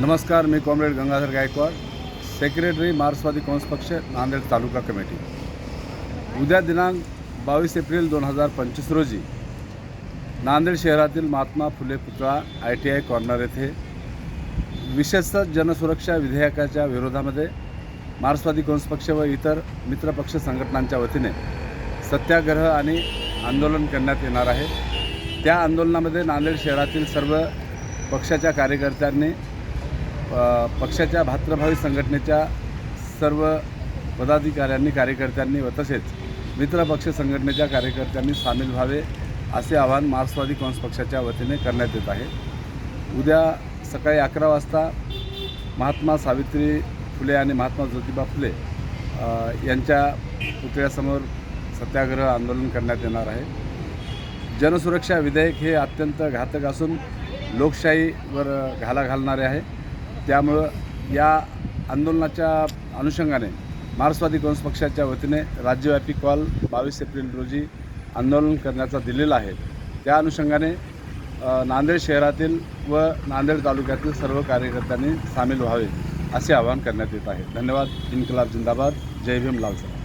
नमस्कार मी comrade Gangadhar Gaikwad secretary मार्क्सवादी काँग्रेस पक्ष नांदेड तालुका कमिटी. उद्या दिनांक बावीस एप्रिल दोन हजार पंचवीस रोजी नांदेड शहरातील महात्मा फुले पुतळा आय टी आय कॉर्नर येथे विशेषतः जनसुरक्षा विधेयकाच्या विरोधामध्ये मार्क्सवादी काँग्रेस पक्ष व इतर मित्रपक्ष संघटनांच्या वतीने सत्याग्रह आणि आंदोलन करण्यात येणार आहे. त्या आंदोलनामध्ये नांदेड शहरातील सर्व पक्षाच्या कार्यकर्त्यांनी पक्षाच्या भात्रभावी संघटनेच्या सर्व पदाधिकाऱ्यांनी कार्यकर्त्यांनी व तसेच मित्रपक्ष संघटनेच्या कार्यकर्त्यांनी सामील व्हावे असे आवाहन मार्क्सवादी काँग्रेस पक्षाच्या वतीने करण्यात येत आहे. उद्या सकाळी अकरा वाजता महात्मा सावित्री फुले आणि महात्मा ज्योतिबा फुले यांच्या पुतळ्यासमोर सत्याग्रह आंदोलन करण्यात येणार आहे. जनसुरक्षा विधेयक हे अत्यंत घातक असून लोकशाहीवर घाला घालणारे आहे. त्यामुळं या आंदोलनाच्या अनुषंगाने मार्क्सवादी काँग्रेस पक्षाच्या वतीने राज्यव्यापी कॉल बावीस एप्रिल रोजी आंदोलन करण्याचा दिलेला आहे. त्या अनुषंगाने नांदेड शहरातील व नांदेड तालुक्यातील सर्व कार्यकर्त्यांनी सामील व्हावे असे आवाहन करण्यात येत आहे. धन्यवाद. इन्कलाब जिंदाबाद. जय भीम लालसा